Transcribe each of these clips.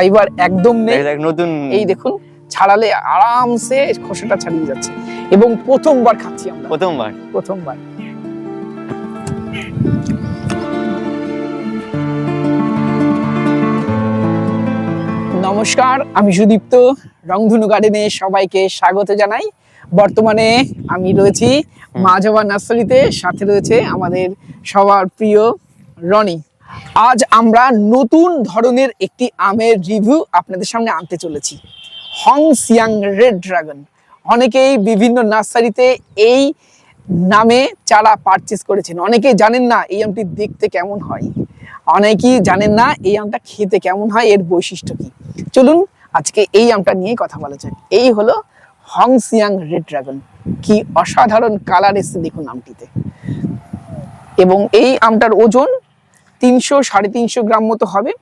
Fibre একদম নেই। নতুন। এই দেখুন ছাড়ালে আরামসে খোসাটা ছাড়িয়ে যাচ্ছে। এবং প্রথমবার খাচ্ছি আমরা। প্রথমবার? প্রথমবার। নমস্কার আমি সুদীপ্ত। রংধনু গার্ডেনে সবাইকে স্বাগত জানাই। বর্তমানে আমি রয়েছি মাঝাবা নার্সারিতে সাথে রয়েছে আমাদের সবার প্রিয় রনি। আজ আমরা নতুন ধরনের একটি আমের রিভিউ আপনাদের সামনে আনতে চলেছি। হং সিয়াং রেড ড্রাগন অনেকেই বিভিন্ন নার্সারিতে এই নামে চারা পারচেস করেছেন। অনেকেই জানেন না এই আমটি দেখতে কেমন হয়। অনেকেই জানেন না এই আমটা খেতে কেমন হয়, এর বৈশিষ্ট্য কি। চলুন আজকে এই আমটা নিয়ে কথা বলা যাক। এই হলো হং সিয়াং রেড ড্রাগন কি অসাধারণ কালার এসছে দেখুন আমটিতে। এবং এই আমটার ওজন তিনশো সাড়ে তিনশো গ্রাম মতো হবে।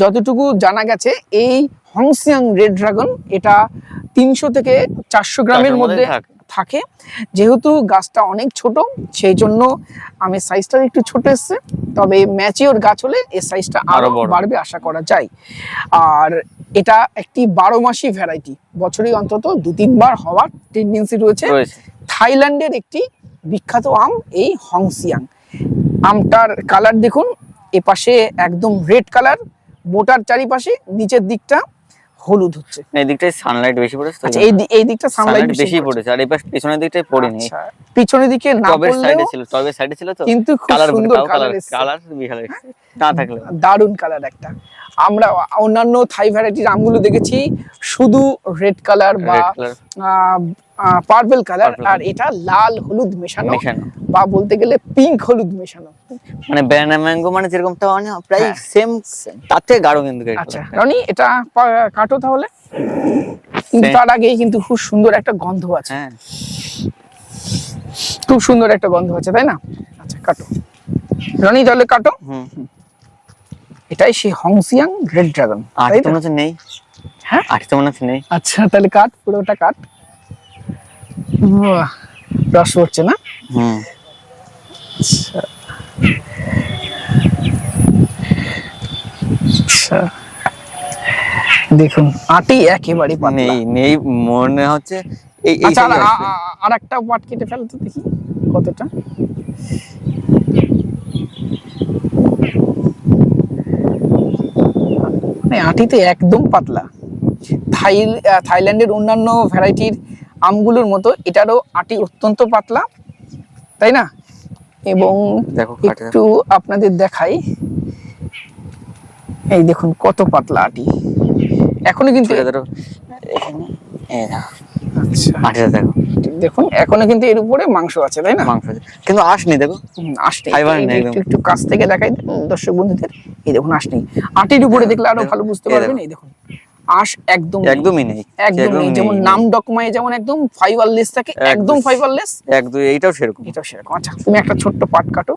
যতটুকু জানা গেছে এই হংসিয়াং রেড ড্রাগন এটা তিনশো থেকে চারশো গ্রামের মধ্যে থাকে। যেহেতু গাছটা অনেক ছোট সেই জন্য আমের সাইজটা একটু ছোট এসছে তবে ম্যাচিওর গাছ হলে এর সাইজটা আরও বাড়বে আশা করা যায়। আর এটা একটি বারো মাসি ভ্যারাইটি বছরে অন্তত দু তিনবার হওয়ার টেন্ডেন্সি রয়েছে। থাইল্যান্ডের একটি বিখ্যাত আম এই হংসিয়াং। আমটার কালার দেখুন এপাশে একদম রেড কালার মোটার চারিপাশে নিচের দিকটা হলুদ হচ্ছে। এই দিকটায় সানলাইট বেশি পড়েছে আচ্ছা এই এই দিকটা সানলাইট বেশি পড়েছে। আর এই পাশ পেছনের দিকটায় পড়েনি। আচ্ছা পিছনের দিকে না পড়লেও সাইডে ছিল টবের সাইডে ছিল তো? কিন্তু খুব কালার সুন্দর কালার কালার বিশাল। না থাকলে। দারুণ কালার একটা। আমরা অন্যান্য থাই ভ্যারাইটির আমগুলো দেখেছি শুধু রেড কালার বা পার্পল কালার আর এটা লাল হলুদ মেশানো। বা বলতে গেলে পিঙ্ক হলুদ মেশানো। মানে ব্যানানা ম্যাঙ্গো মানে যেরকম তা মানে প্রায় সেম তার থেকে গাঢ় কিন্তু আচ্ছা রনি এটা কাটো তাহলে। তার আগেই কিন্তু খুব সুন্দর একটা গন্ধ আছে। হ্যাঁ। খুব সুন্দর একটা গন্ধ আছে তাই না? আচ্ছা কাটো। রনি তাহলে কাটো। হুম। এটাই সেই হংসিয়াং রেড ড্রাগন আর তো? মনে হচ্ছে নেই? হ্যাঁ? আর তো মনে হচ্ছে নেই? আচ্ছা তাহলে কাট পুরোটা কাট। রস পড়ছে না? হুম। আচ্ছা আচ্ছা দেখুন আটি একেবারে নেই নেই মনে হচ্ছে এই আচ্ছা আর- একটা পাট কেটে ফেলো তো দেখি কতটা? মানে আটিতে একদম পাতলা। থাই থাইল্যান্ডের অন্যান্য ভ্যারাইটির আমগুলোর মতো এটারও আটি অত্যন্ত পাতলা তাই না? এবং দেখো একটু আপনাদের দেখাই। এই দেখুন কত পাতলা আটি। এখনও কিন্তু আচ্ছা। আটিটা দেখো। দেখুন এখনও কিন্তু এর উপরে মাংস আছে তাই না? মাংস আছে। কিন্তু নেই দেখো। যে নেই একটু একটু কাছ থেকে দেখাই দর্শক বন্ধুদের। এই দেখুন আসনি আটির উপরে দেখলে আরও ভালো বুঝতে পারবেন এই দেখুন। আশ একদম একদমই নেই। একদম নেই। যেমন নাম ডকুমায় যেমন একদম ফাইবারলেস থাকে একদম। ফাইবারলেস একদম এইটাও সেরকম। এটাও সেরকম। আচ্ছা তুমি একটা ছোট্ট পাট কাটো।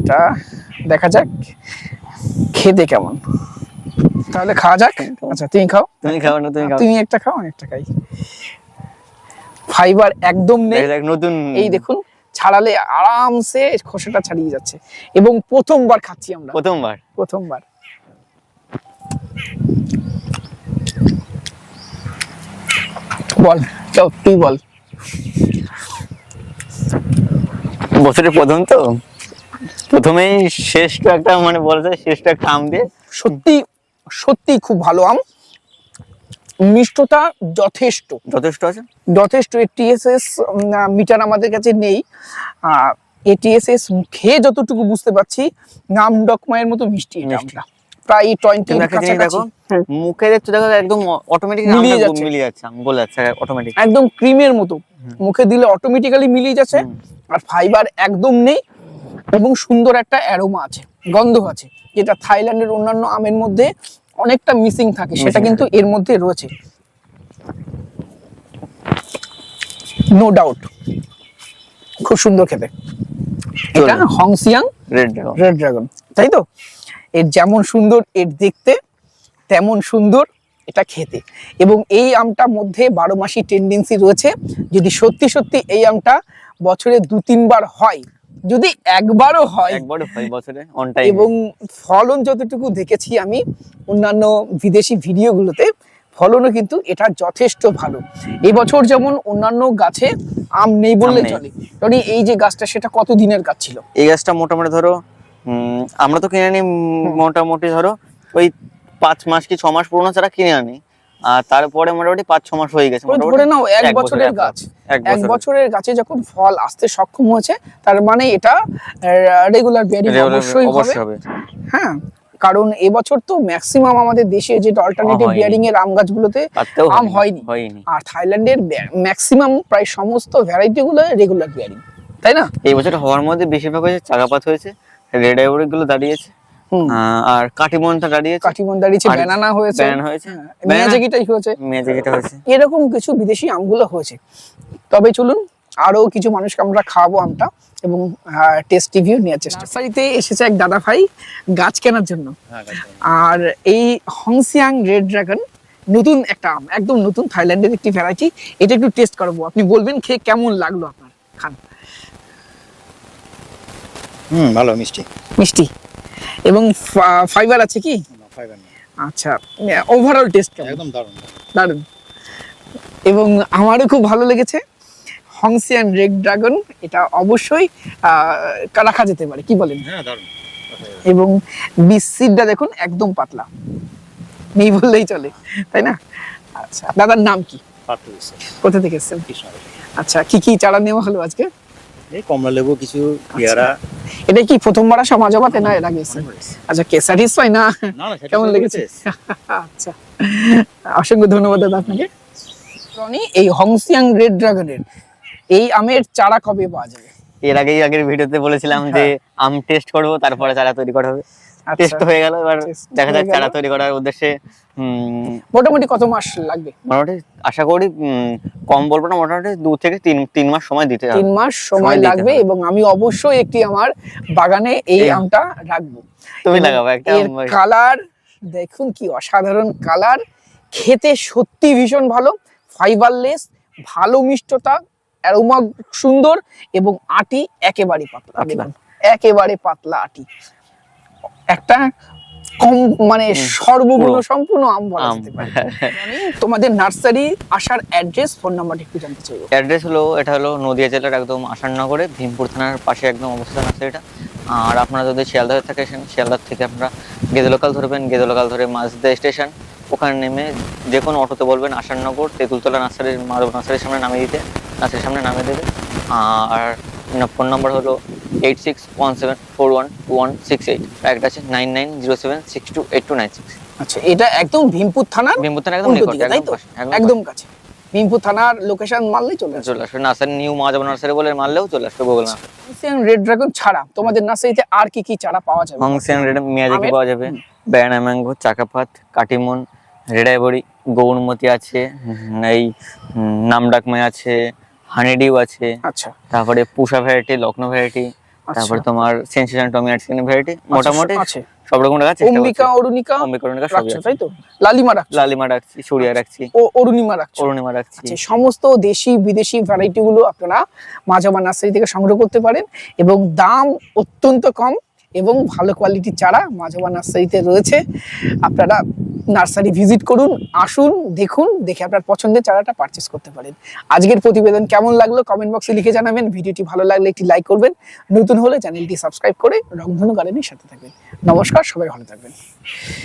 এটা দেখা যাক খেতে কেমন। তাহলে খাওয়া যাক। আচ্ছা তুমি খাও। তুমি খাও না তুমি খাও। তুমি একটা খাও আমি একটা খাই। ফাইবার একদম নেই। দেখ, নতুন এই দেখুন ছাড়ালে আরামসে খোসাটা ছাড়িয়ে যাচ্ছে। এবং প্রথমবার খাচ্ছি আমরা। প্রথমবার। প্রথমবার। বল তুই বল। বছরের প্রথম তো? প্রথমেই শ্রেষ্ঠ একটা মানে বলা যায় শ্রেষ্ঠ একটা আম দিয়ে। সত্যি সত্যি খুব ভালো আম। মিষ্টতা যথেষ্ট। যথেষ্ট আছে? যথেষ্ট টিএসএস মিটার আমাদের কাছে নেই। এটিএসএস খেয়ে যতটুকু বুঝতে পারছি নাম ডকমায়ের মতো মিষ্টি এটা মিষ্টি। প্রায় টোয়েন্টি দেখো মুখে দেখছ দেখো একদম অটোমেটিক মিলিয়ে যাচ্ছে। মিলিয়ে যাচ্ছে আম গলে যাচ্ছে অটোমেটিক একদম ক্রিমের মতো। মুখে দিলে অটোমেটিক্যালি মিলিয়ে যাচ্ছে আর ফাইবার একদম নেই এবং সুন্দর একটা অ্যারোমা আছে গন্ধ আছে যেটা থাইল্যান্ডের অন্যান্য আমের মধ্যে অনেকটা মিসিং থাকে সেটা কিন্তু এর মধ্যে রয়েছে। নো ডাউট খুব সুন্দর খেতে। এটা হংসিয়াং রেড ড্রাগন রেড ড্রাগন তাই তো? এর যেমন সুন্দর এর দেখতে তেমন সুন্দর এটা খেতে। এবং এই আমটা মধ্যে বারো মাসি টেন্ডেন্সি রয়েছে। যদি সত্যি সত্যি এই আমটা বছরে দু তিনবার হয় যদি একবারও হয় একবারও হয় বছরে অন টাইম এবং ফলন যতটুকু দেখেছি আমি অন্যান্য বিদেশি ভিডিওগুলোতে ফলনও কিন্তু এটা যথেষ্ট ভালো। এবছর যেমন অন্যান্য গাছে আম নেই বললে চলে। কারণ এই যে গাছটা সেটা কত দিনের গাছ ছিল? এই গাছটা মোটামুটি ধরো আমরা তো কিনে আনি মোটামুটি ধরো ওই পাঁচ মাস কি ছ মাস পুরোনো চারা কিনে আনি। আর তারপরে মোটামুটি পাঁচ ছ মাস হয়ে গেছে ধরে নাও এক বছরের গাছ। এক বছরের। গাছে যখন ফল আসতে সক্ষম হয়েছে তার মানে এটা রেগুলার বিয়ারিং অবশ্যই হবে। হ্যাঁ কারণ এবছর তো ম্যাক্সিমাম আমাদের দেশে যে অল্টারনেটিভ। বিয়ারিং এর আম গাছগুলোতে আম হয়নি আর থাইল্যান্ডের ম্যাক্সিমাম প্রায় সমস্ত ভ্যারাইটি গুলো রেগুলার বিয়ারিং তাই না? এই বছর হওয়ার মধ্যে বেশিরভাগ হয়েছে চাগাপাত হয়েছে রেড আইভরি গুলো দাঁড়িয়েছে আর কাটিমনটা দাঁড়িয়েছে। কাঠিমন দাঁড়িয়েছে ব্যানানা হয়েছে। ব্যানানা হয়েছে। হ্যাঁ, মিয়াজাকিটাই হয়েছে। মেয়ে যেটা হয়েছে। এরকম কিছু বিদেশি আমগুলো হয়েছে। তবে চলুন আরও কিছু মানুষকে আমরা খাওয়াবো আমটা এবং টেস্ট রিভিউ নেওয়ার চেষ্টা নার্সারিতে এসেছে এক দাদা ভাই গাছ কেনার জন্য। আর এই হংসিয়াং রেড ড্রাগন নতুন একটা আম একদম নতুন থাইল্যান্ডের একটি ভ্যারাইটি এটা একটু টেস্ট করব। আপনি বলবেন খেয়ে কেমন লাগল আপনার? খান। হুম ভালো মিষ্টি। মিষ্টি। এবং ফাইবার আছে কি? আচ্ছা ওভারঅল টেস্ট কেমন? একদম দারুণ দারুণ। এবং আমারও খুব ভালো লেগেছে। হংসিয়ান রেড ড্রাগন এটা অবশ্যই রাখা যেতে পারে কি বলেন? হ্যাঁ দারুণ। এবং বিসিডটা দেখুন একদম পাতলা। নেই বললেই চলে তাই না? আচ্ছা দাদার নাম কি? কোথা থেকে এসেছেন? আচ্ছা কি কি চারা নেওয়া হলো আজকে? এই কমলা লেবু কিছু পেয়ারা। এটা কি প্রথমবার আসা না এর আগে আচ্ছা কে স্যাটিসফাই না? কেমন লেগেছে? আচ্ছা। অসংখ্য ধন্যবাদ দাদা আপনাকে। রনি এই হংসিয়াং রেড ড্রাগনের এই আমের চারা কবে পাওয়া যাবে? এর আগেই আগের ভিডিওতে বলেছিলাম যে আম টেস্ট করব তারপরে চারা তৈরি করা হবে। আচ্ছা টেস্ট হয়ে গেল এবার দেখা যাক চারা তৈরি করার উদ্দেশ্যে মোটামুটি কত মাস লাগবে? মোটামুটি আশা করি কম বলব না মোটামুটি দু থেকে তিন তিন মাস সময় দিতে হবে। তিন মাস সময় লাগবে এবং আমি অবশ্যই একটি আমার বাগানে এই আমটা রাখব। তুমি লাগাবো একটা কালার দেখুন কি অসাধারণ কালার। খেতে সত্যি ভীষণ ভালো ফাইবারলেস ভালো মিষ্টতা অ্যারোমা সুন্দর এবং আটি একেবারে পাতলা। একেবারে পাতলা আটি। একটা কম মানে সর্বগুণ সম্পূর্ণ আম বলা যেতে পারে। তোমাদের নার্সারি আসার অ্যাড্রেস ফোন নাম্বারটা একটু জানতে চাইব। অ্যাড্রেস হলো এটা হলো নদিয়া জেলার একদম আসান্নগরে ভীমপুর থানার পাশে একদম অবস্থান আছে এটা। আর আপনারা যদি শিয়ালদহ থেকে আসেন শিয়ালদহ থেকে আপনারা গেদে লোকাল ধরবেন গেদে লোকাল ধরে মাঝদা স্টেশন ওখানে নেমে যে কোনো অটোতে বলবেন আসান্নগর তেঁতুলতলা নার্সারির মাধব নার্সারির সামনে নামিয়ে দিতে নার্সারির সামনে নামিয়ে দেবে। আর ফোন নাম্বার হলো eight six one seven four one two one six eight একটা আছে nine nine zero seven six two eight two nine six আচ্ছা এটা একদম ভীমপুর থানার ভীমপুর থানা একদম তাই একদম তো একদম কাছে। ভীমপুর থানার লোকেশন মারলেই চলে আসবে। চলে আসবে। নার্সারি নিউ মাধব নার্সারি বলে মারলেও চলে আসবে গুগল ম্যাপ রেড ড্রাগন ছাড়া তোমাদের নার্সারিতে আর কি কি চারা পাওয়া যাবে? হংসিয়ান রেড মিয়াজাকি পাওয়া যাবে। Banana mango Chakapat Katimon red ivory Gourmoti আছে এই নামডাকমাই আছে হানিডিউ আছে। আচ্ছা। তারপরে পুষা ভ্যারাইটি লখনৌ ভ্যারাইটি তারপরে তোমার সেন্সেশন টমি আর্টসিন ভ্যারাইটি মোটামুটি আছে। সব রকম রাখা চেষ্টা অম্বিকা অরুণিকা? অম্বিকা অরুণিকা সবই আছে। তাই তো? লালিমা রাখছো। লালিমা রাখছি সুরিয়া রাখছি। ও অরুণিমা রাখছো। অরুণিমা রাখছি। আচ্ছা, সমস্ত দেশি বিদেশি ভ্যারাইটি গুলো আপনারা মাঝামা নার্সারি থেকে সংগ্রহ করতে পারেন এবং দাম অত্যন্ত কম এবং ভালো কোয়ালিটির চারা মাঝামা নার্সারিতে রয়েছে। আপনারা নার্সারি ভিজিট করুন, আসুন, দেখুন, দেখে আপনার পছন্দের চারাটা পারচেস করতে পারেন। আজকের প্রতিবেদন কেমন লাগল কমেন্ট বক্সে লিখে জানাবেন। ভিডিওটি ভালো লাগলে একটি লাইক করবেন। নতুন হলে চ্যানেলটি সাবস্ক্রাইব করে রংধনু গার্ডেনের সাথে থাকবেন। নমস্কার, সবাই ভালো থাকবেন।